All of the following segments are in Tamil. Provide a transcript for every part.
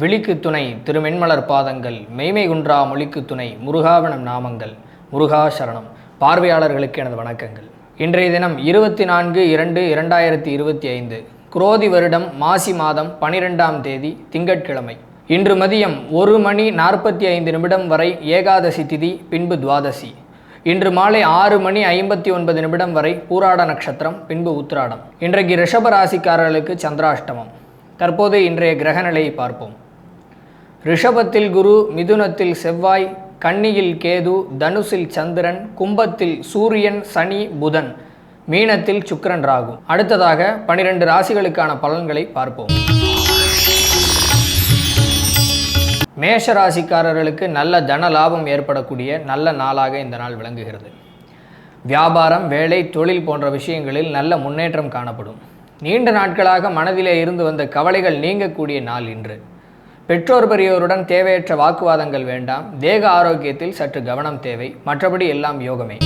விழிக்கு துணை திருமென்மலர் பாதங்கள் மெய்மை குன்றா மொழிக்கு துணை முருகாவனம் நாமங்கள். முருகா சரணம். பார்வையாளர்களுக்கு எனது வணக்கங்கள். இன்றைய தினம் இருபத்தி நான்கு இரண்டு இரண்டாயிரத்தி இருபத்தி ஐந்து குரோதி வருடம் மாசி மாதம் பனிரெண்டாம் தேதி திங்கட்கிழமை. இன்று மதியம் ஒரு மணி நாற்பத்தி ஐந்து நிமிடம் வரை ஏகாதசி திதி பின்பு துவாதசி. இன்று மாலை ஆறு மணி ஐம்பத்தி ஒன்பது நிமிடம் வரை பூராட நட்சத்திரம் பின்பு உத்திராடம். இன்றைக்கு ரிஷபராசிக்காரர்களுக்கு சந்திராஷ்டமம். தற்போது இன்றைய கிரகநிலையை பார்ப்போம். ரிஷபத்தில் குரு மிதுனத்தில் செவ்வாய் கன்னியில் கேது தனுசில் சந்திரன் கும்பத்தில் சூரியன் சனி புதன் மீனத்தில் சுக்கிரன் ராகு. அடுத்ததாக பனிரெண்டு ராசிகளுக்கான பலன்களை பார்ப்போம். மேஷ ராசிக்காரர்களுக்கு நல்ல தன லாபம் ஏற்படக்கூடிய நல்ல நாளாக இந்த நாள் விளங்குகிறது. வியாபாரம் வேலை தொழில் போன்ற விஷயங்களில் நல்ல முன்னேற்றம் காணப்படும். நீண்ட நாட்களாக மனதிலே இருந்து வந்த கவலைகள் நீங்கக்கூடிய நாள் இன்று. பெற்றோர் பெரியோருடன் தேவையற்ற வாக்குவாதங்கள் வேண்டாம். தேக ஆரோக்கியத்தில் சற்று கவனம் தேவை. மற்றபடி எல்லாம் யோகமே.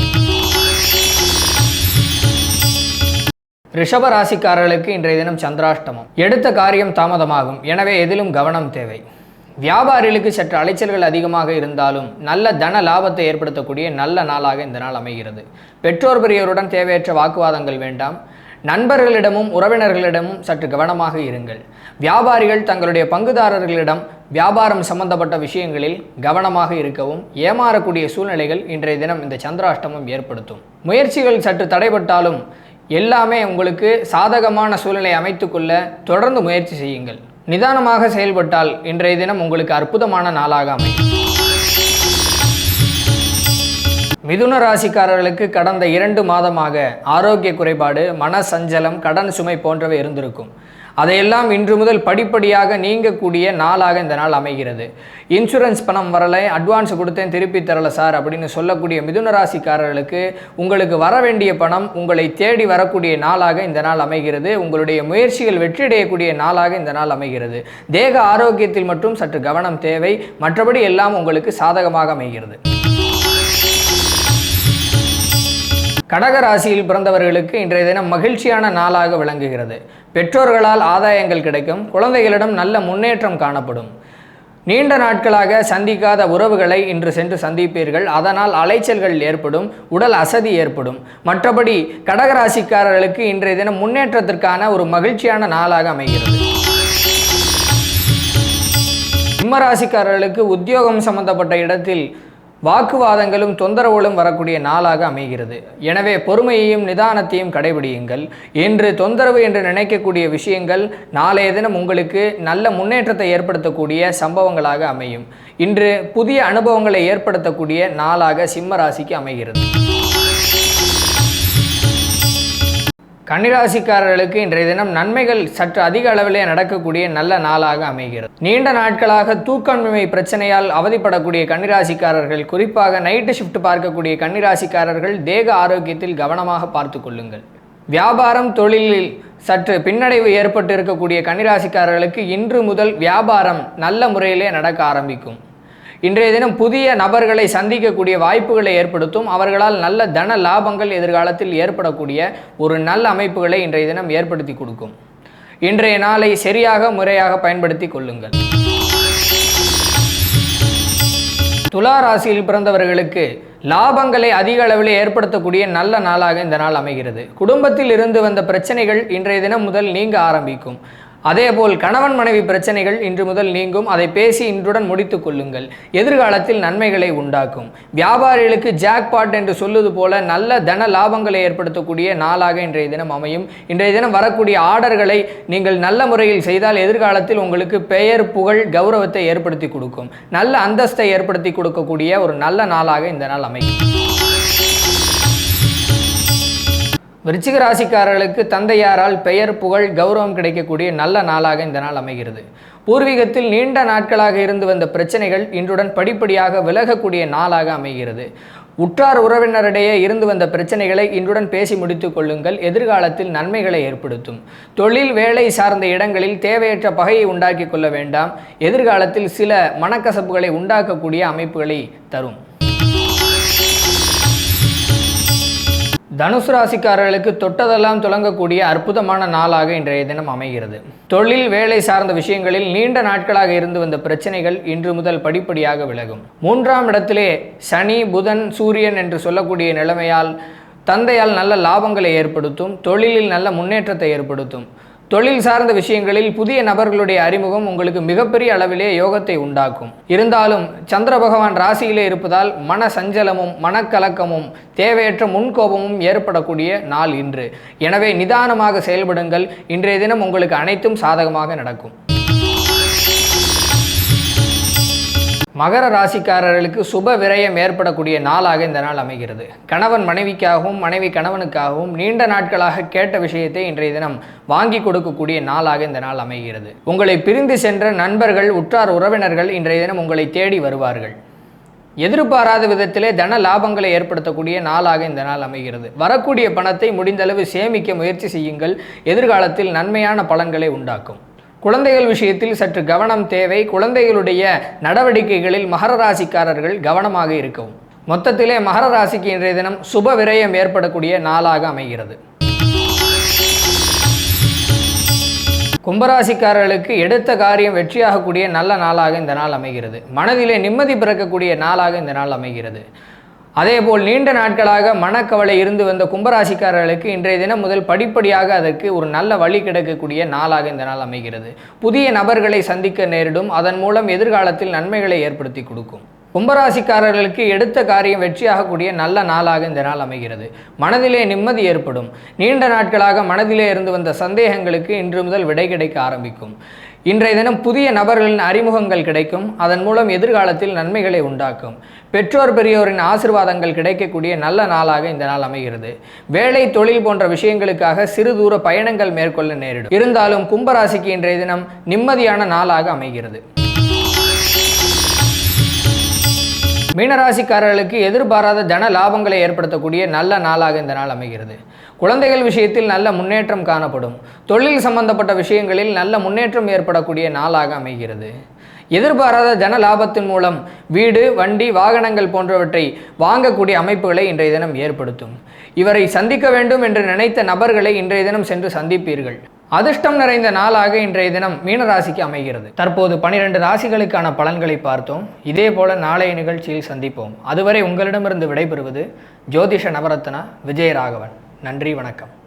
ரிஷப ராசிக்காரர்களுக்கு இன்றைய தினம் சந்திராஷ்டமம். எடுத்த காரியம் தாமதமாகும். எனவே எதிலும் கவனம் தேவை. வியாபாரிகளுக்கு சற்று அலைச்சல்கள் அதிகமாக இருந்தாலும் நல்ல தன லாபத்தை ஏற்படுத்தக்கூடிய நல்ல நாளாக இந்த நாள் அமைகிறது. பெற்றோர் பெரியோருடன் தேவையற்ற வாக்குவாதங்கள் வேண்டாம். நண்பர்களிடமும் உறவினர்களிடமும் சற்று கவனமாக இருங்கள். வியாபாரிகள் தங்களுடைய பங்குதாரர்களிடம் வியாபாரம் சம்பந்தப்பட்ட விஷயங்களில் கவனமாக இருக்கவும் ஏமாறக்கூடிய சூழ்நிலைகள் இன்றைய தினம் இந்த சந்திராஷ்டமம் ஏற்படுத்தும். முயற்சிகள் சற்று தடைபட்டாலும் எல்லாமே உங்களுக்கு சாதகமான சூழ்நிலை அமைத்துக்கொள்ள தொடர்ந்து முயற்சி செய்யுங்கள். நிதானமாக செயல்பட்டால் இன்றைய தினம் உங்களுக்கு அற்புதமான நாளாக அமையும். மிதுன ராசிக்காரர்களுக்கு கடந்த இரண்டு மாதமாக ஆரோக்கிய குறைபாடு மன சஞ்சலம் கடன் சுமை போன்றவை இருந்திருக்கும். அதையெல்லாம் இன்று முதல் படிப்படியாக நீங்கக்கூடிய நாளாக இந்த நாள் அமைகிறது. இன்சூரன்ஸ் பணம் வரலை அட்வான்ஸ் கொடுத்தேன் திருப்பி தரல சார் அப்படின்னு சொல்லக்கூடிய மிதுன ராசிக்காரர்களுக்கு உங்களுக்கு வர வேண்டிய பணம் உங்களை தேடி வரக்கூடிய நாளாக இந்த நாள் அமைகிறது. உங்களுடைய முயற்சிகள் வெற்றியடையக்கூடிய நாளாக இந்த நாள் அமைகிறது. தேக ஆரோக்கியத்தில் மட்டும் சற்று கவனம் தேவை. மற்றபடி எல்லாம் உங்களுக்கு சாதகமாக அமைகிறது. கடக ராசியில் பிறந்தவர்களுக்கு இன்றைய தினம் மகிழ்ச்சியான நாளாக விளங்குகிறது. பெற்றோர்களால் ஆதாயங்கள் கிடைக்கும் குழந்தைகளிடம் நல்ல முன்னேற்றம் காணப்படும். நீண்ட நாட்களாக சந்திக்காத உறவுகளை இன்று சென்று சந்திப்பீர்கள். அதனால் அலைச்சல்கள் ஏற்படும் உடல் அசதி ஏற்படும். மற்றபடி கடகராசிக்காரர்களுக்கு இன்றைய தினம் முன்னேற்றத்திற்கான ஒரு மகிழ்ச்சியான நாளாக அமைகிறது. சிம்மராசிக்காரர்களுக்கு உத்தியோகம் சம்பந்தப்பட்ட இடத்தில் வாக்குவாதங்களும் தொந்தரவுகளும் வரக்கூடிய நாளாக அமைகிறது. எனவே பொறுமையையும் நிதானத்தையும் கடைபிடியுங்கள். இன்று தொந்தரவு என்று நினைக்கக்கூடிய விஷயங்கள் நாளைய தினம் உங்களுக்கு நல்ல முன்னேற்றத்தை ஏற்படுத்தக்கூடிய சம்பவங்களாக அமையும். இன்று புதிய அனுபவங்களை ஏற்படுத்தக்கூடிய நாளாக சிம்ம ராசிக்கு அமைகிறது. கன்னிராசிக்காரர்களுக்கு இன்றைய தினம் நன்மைகள் சற்று அதிக அளவிலே நடக்கக்கூடிய நல்ல நாளாக அமைகிறது. நீண்ட நாட்களாக தூக்கமின்மை பிரச்சனையால் அவதிப்படக்கூடிய கன்னிராசிக்காரர்கள் குறிப்பாக நைட்டு ஷிஃப்ட் பார்க்கக்கூடிய கன்னிராசிக்காரர்கள் தேக ஆரோக்கியத்தில் கவனமாக பார்த்து கொள்ளுங்கள். வியாபாரம் தொழிலில் சற்று பின்னடைவு ஏற்பட்டு இருக்கக்கூடிய கன்னிராசிக்காரர்களுக்கு இன்று முதல் வியாபாரம் நல்ல முறையிலே நடக்க ஆரம்பிக்கும். இன்றைய தினம் புதிய நபர்களை சந்திக்கக்கூடிய வாய்ப்புகளை ஏற்படுத்தும். அவர்களால் நல்ல தன லாபங்கள் எதிர்காலத்தில் ஏற்படக்கூடிய ஒரு நல்ல அமைப்புகளை இன்றைய தினம் ஏற்படுத்தி கொடுக்கும். இன்றைய நாளை சரியாக முறையாக பயன்படுத்தி கொள்ளுங்கள். துலா ராசியில் பிறந்தவர்களுக்கு லாபங்களை அதிக அளவில் ஏற்படுத்தக்கூடிய நல்ல நாளாக இந்த நாள் அமைகிறது. குடும்பத்தில் இருந்து வந்த பிரச்சனைகள் இன்றைய தினம் முதல் நீங்க ஆரம்பிக்கும். அதேபோல் கணவன் மனைவி பிரச்சனைகள் இன்று முதல் நீங்கும். அதை பேசி இன்றுடன் முடித்து கொள்ளுங்கள். எதிர்காலத்தில் நன்மைகளை உண்டாக்கும். வியாபாரிகளுக்கு ஜாக்பாட் என்று சொல்லுவது போல நல்ல தன லாபங்களை ஏற்படுத்தக்கூடிய நாளாக இன்றைய தினம் அமையும். இன்றைய தினம் வரக்கூடிய ஆர்டர்களை நீங்கள் நல்ல முறையில் செய்தால் எதிர்காலத்தில் உங்களுக்கு பெயர் புகழ் கௌரவத்தை ஏற்படுத்தி கொடுக்கும். நல்ல அந்தஸ்தை ஏற்படுத்தி கொடுக்கக்கூடிய ஒரு நல்ல நாளாக இந்த நாள் அமையும். விருச்சிக ராசிக்காரர்களுக்கு தந்தையாரால் பெயர் புகழ் கௌரவம் கிடைக்கக்கூடிய நல்ல நாளாக இந்த நாள் அமைகிறது. பூர்வீகத்தில் நீண்ட நாட்களாக இருந்து வந்த பிரச்சனைகள் இன்றுடன் படிப்படியாக விலகக்கூடிய நாளாக அமைகிறது. உற்றார் உறவினரிடையே இருந்து வந்த பிரச்சனைகளை இன்றுடன் பேசி முடித்துக் கொள்ளுங்கள். எதிர்காலத்தில் நன்மைகளை ஏற்படுத்தும். தொழில் வேலை சார்ந்த இடங்களில் தேவையற்ற பகையை உண்டாக்கி கொள்ள வேண்டாம். எதிர்காலத்தில் சில மனக்கசப்புகளை உண்டாக்கக்கூடிய அமைப்புகளை தரும். தனுசு ராசிக்காரர்களுக்கு தொட்டதெல்லாம் துளங்கக்கூடிய அற்புதமான நாளாக இன்றைய தினம் அமைகிறது. தொழில் வேலை சார்ந்த விஷயங்களில் நீண்ட நாட்களாக இருந்து வந்த பிரச்சனைகள் இன்று முதல் படிப்படியாக விலகும். மூன்றாம் இடத்திலே சனி புதன் சூரியன் என்று சொல்லக்கூடிய நிலைமையால் தந்தையால் நல்ல லாபங்களை ஏற்படுத்தும் தொழிலில் நல்ல முன்னேற்றத்தை ஏற்படுத்தும். தொழில் சார்ந்த விஷயங்களில் புதிய நபர்களுடைய அறிமுகம் உங்களுக்கு மிகப்பெரிய அளவிலே யோகத்தை உண்டாக்கும். இருந்தாலும் சந்திர பகவான் ராசியிலே இருப்பதால் மன சஞ்சலமும் மனக்கலக்கமும் தேவையற்ற முன்கோபமும் ஏற்படக்கூடிய நாள் இன்று. எனவே நிதானமாக செயல்படுங்கள். இன்றைய தினம் உங்களுக்கு அனைத்தும் சாதகமாக நடக்கும். மகர ராசிக்காரர்களுக்கு சுப விரயம் ஏற்படக்கூடிய நாளாக இந்த நாள் அமைகிறது. கணவன் மனைவிக்காகவும் மனைவி கணவனுக்காகவும் நீண்ட நாட்களாக கேட்ட விஷயத்தை இன்றைய தினம் வாங்கி கொடுக்கக்கூடிய நாளாக இந்த நாள் அமைகிறது. உங்களை பிரிந்து சென்ற நண்பர்கள் உற்றார் உறவினர்கள் இன்றைய தினம் உங்களை தேடி வருவார்கள். எதிர்பாராத விதத்திலே தன லாபங்களை ஏற்படுத்தக்கூடிய நாளாக இந்த நாள் அமைகிறது. வரக்கூடிய பணத்தை முடிந்தளவு சேமிக்க முயற்சி செய்யுங்கள். எதிர்காலத்தில் நன்மையான பலன்களை உண்டாக்கும். குழந்தைகள் விஷயத்தில் சற்று கவனம் தேவை. குழந்தைகளுடைய நடவடிக்கைகளில் மகர ராசிக்காரர்கள் கவனமாக இருக்கவும். மொத்தத்திலே மகர ராசிக்கு இன்றைய தினம் சுப விரயம் ஏற்படக்கூடிய நாளாக அமைகிறது. கும்பராசிக்காரர்களுக்கு எடுத்த காரியம் வெற்றியாகக்கூடிய நல்ல நாளாக இந்த நாள் அமைகிறது. மனதிலே நிம்மதி பிறக்கக்கூடிய நாளாக இந்த நாள் அமைகிறது. அதேபோல் நீண்ட நாட்களாக மனக்கவலை இருந்து வந்த கும்பராசிக்காரர்களுக்கு இன்றைய தினம் முதல் படிப்படியாக அதற்கு ஒரு நல்ல வழி கிடைக்கக்கூடிய நாளாக இந்த நாள் அமைகிறது. புதிய நபர்களை சந்திக்க நேரிடும். அதன் மூலம் எதிர்காலத்தில் நன்மைகளை ஏற்படுத்தி கொடுக்கும். கும்பராசிக்காரர்களுக்கு எடுத்த காரியம் வெற்றியாகக்கூடிய நல்ல நாளாக இந்த நாள் அமைகிறது. மனதிலே நிம்மதி ஏற்படும். நீண்ட நாட்களாக மனதிலே இருந்து வந்த சந்தேகங்களுக்கு இன்று முதல் விடை கிடைக்க ஆரம்பிக்கும். இன்றைய தினம் புதிய நபர்களின் அறிமுகங்கள் கிடைக்கும். அதன் மூலம் எதிர்காலத்தில் நன்மைகளை உண்டாக்கும். பெற்றோர் பெரியோரின் ஆசிர்வாதங்கள் கிடைக்கக்கூடிய நல்ல நாளாக இந்த நாள் அமைகிறது. வேலை தொழில் போன்ற விஷயங்களுக்காக சிறு தூர பயணங்கள் மேற்கொள்ள நேரிடும். இருந்தாலும் கும்பராசிக்கு இன்றைய தினம் நிம்மதியான நாளாக அமைகிறது. மீனராசிக்காரர்களுக்கு எதிர்பாராத தன லாபங்களை ஏற்படுத்தக்கூடிய நல்ல நாளாக இந்த நாள் அமைகிறது. குழந்தைகள் விஷயத்தில் நல்ல முன்னேற்றம் காணப்படும். தொழில் சம்பந்தப்பட்ட விஷயங்களில் நல்ல முன்னேற்றம் ஏற்படக்கூடிய நாளாக அமைகிறது. எதிர்பாராத ஜன லாபத்தின் மூலம் வீடு வண்டி வாகனங்கள் போன்றவற்றை வாங்கக்கூடிய அமைப்புகளை இன்றைய தினம் ஏற்படுத்தும். இவரை சந்திக்க வேண்டும் என்று நினைத்த நபர்களை இன்றைய தினம் சென்று சந்திப்பீர்கள். அதிர்ஷ்டம் நிறைந்த நாளாக இன்றைய தினம் மீனராசிக்கு அமைகிறது. தற்போது பனிரெண்டு ராசிகளுக்கான பலன்களை பார்த்தோம். இதே போல நாளைய நிகழ்ச்சியில் சந்திப்போம். அதுவரை உங்களிடமிருந்து விடைபெறுவது ஜோதிஷ நவரத்னா விஜயராகவன். நன்றி வணக்கம்.